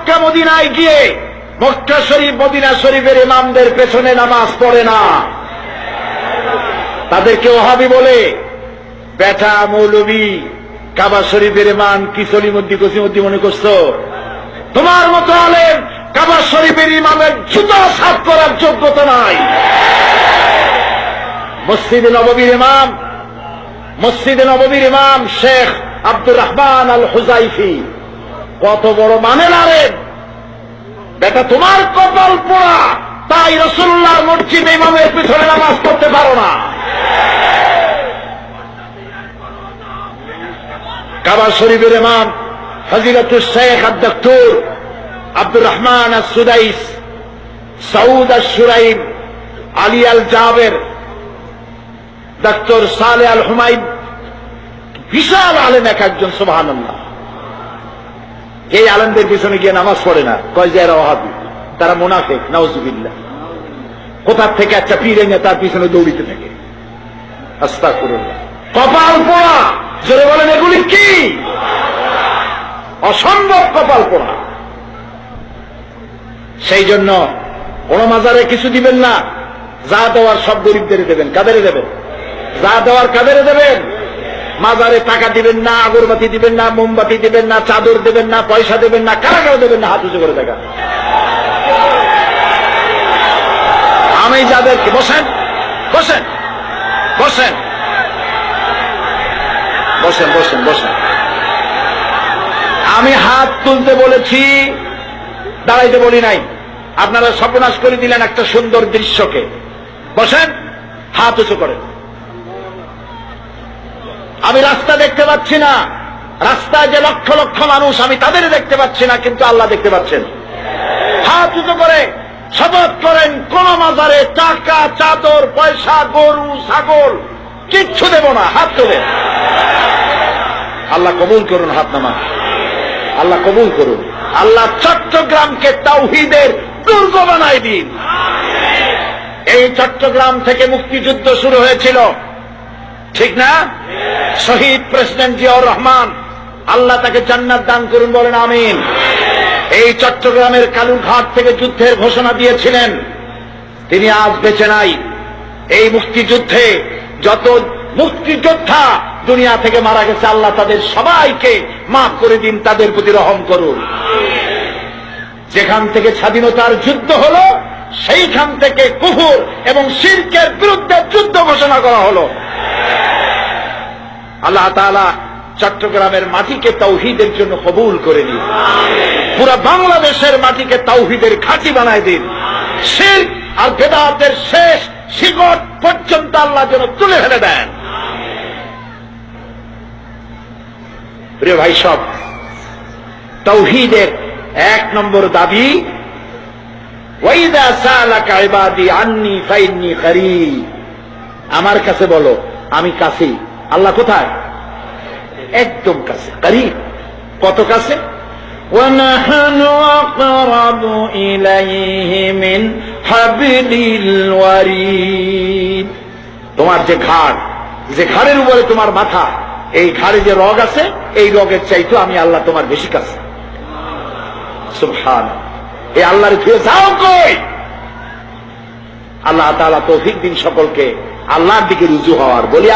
মক্কা মদিনায় গিয়ে, মক্কা শরীফ, মদিনা শরীফের ইমামদের পেছনে নামাজ পড়ে না। তাদেরকে ওহাবি বলে, বেটা মৌলবী, কাবা শরীফের ইমাম কি সলিমুদ্দি কসিমুদ্দি মনে করছ? তোমার মতো আলেম কাবা শরীফের ইমামের জুতো সাফ করার যোগ্যতা নাই। মসজিদ নববীর ইমাম, মসজিদ নববীর ইমাম শেখ আব্দুর রহমান আল হুজাইফি কত বড় মানেন আলেম? বেটা, তোমার কপাল পোড়া। তাই রসুল্লাহ মসজিদ ইমামের পিছনে নামাজ পড়তে পারো না। কাবা শরীফের ইমাম ফজিলতুল Sheikh Abdur Abdur Rahman Al Sudais Saud Al Shuraim Ali Al Jaber doctor Saleh Al Humayun বিশাল আলেম এক একজন সোভান এই আলেমদের পিছনে গিয়ে নামাজ পড়ে না। কয় যে এরা ওহাবি তারা মোনাফেক নওয়াজুবিল্লাহ কোথার থেকে একটা পীর এনে তার পিছনে দৌড়িতে থাকে? আস্তা করুন কপাল পোড়া। জোরে বলেন, এগুলি কি? অসম্ভব কপাল পোড়া। সেই জন্য কোন মাজারে কিছু দিবেন না। যা দেওয়ার সব গরিবদের দেবেন। কাদের দেবেন? যা দেওয়ার কাদের দেবেন? মাজারে টাকা দিবেন না, আগরবাতি দিবেন না, মোমবাতি দিবেন না, চাদর দেবেন না, পয়সা দেবেন না কারা কারা দেবেন না, হাত উঁচু করে দেখা। আমি যাদেরকে বসেন বসেন বসেন। বসেন বসেন বসেন। আমি হাত তুলতে বলেছি, দাঁড়াইতে বলি নাই। আপনারা সর্বনাশ করে দিলেন একটা সুন্দর দৃশ্যকে। বসেন, হাত উঁচু করেন। আমি রাস্তা দেখতে পাচ্ছি না। রাস্তায় যে লক্ষ লক্ষ মানুষ, আমি তাদের দেখতে পাচ্ছি না, কিন্তু আল্লাহ দেখতে পাচ্ছেন। হাত উঁচু করে শপথ করেন, কোন মাজারে টাকা, চাদর, পয়সা, গরু, ছাগল, কিচ্ছু দেব না, হাত তোলে। আল্লাহ কবুল করুন হাত নামা। আল্লাহ কবুল করুন। আল্লাহ চট্টগ্রামকে তাওহিদের দুর্গ বানাই দিন। এই চট্টগ্রাম থেকে মুক্তিযুদ্ধ শুরু হয়েছিল। ঠিক না? শহীদ প্রেসিডেন্ট জিয়াউর রহমান, আল্লাহ তাকে জান্নাত দান করুন বলেন, আমিন। এই চট্টগ্রামের কালুরঘাট থেকে যুদ্ধের ঘোষণা দিয়েছিলেন। তিনি আজ বেঁচে নাই। এই মুক্তিযুদ্ধে যত মুক্তিযোদ্ধা দুনিয়া থেকে মারা গেছে, আল্লাহ তাদের সবাইকে মাফ করে দিন, তাদের প্রতি রহম করুন। যেখান থেকে স্বাধীনতার যুদ্ধ হলো, সেইখান থেকে কুহুর এবং শিল্পের বিরুদ্ধে যুদ্ধ ঘোষণা করা হলো। আল্লাহ তাআলা চট্টগ্রামের মাটিকে তৌহিদের জন্য কবুল করে দিন পুরো বাংলাদেশের মাটিকে তৌহিদের ঘাঁটি বানায় দিন। শিল্প আর বেদাতের শেষ শিকড় পর্যন্ত আল্লাহ যেন তুলে ফেলে দেন। প্রিয় ভাই সব তৌহিদের এক নম্বর দাবি ওয়াইদা সালাকা ইবাদি আন্নি ফাইন্নি করিব আমার কাছে বলো আমি কাছে আল্লাহ কোথায় একদম কাছে করিব কত কাছে ونحن أقرب إليه من حبل الوريد তোমার যে ঘাড় যে ঘাড়ের উপরে তোমার মাথা এই ঘাড়ে যে রগ আছে এই রগের চাইতো আমি আল্লাহ তোমার বেশি কাছে সুবহান এই আল্লাহর ফিরে যাও কই আল্লাহ তাআলা তৌফিক দিন সকলকে আল্লাহর দিকে রুজু হওয়ার বলি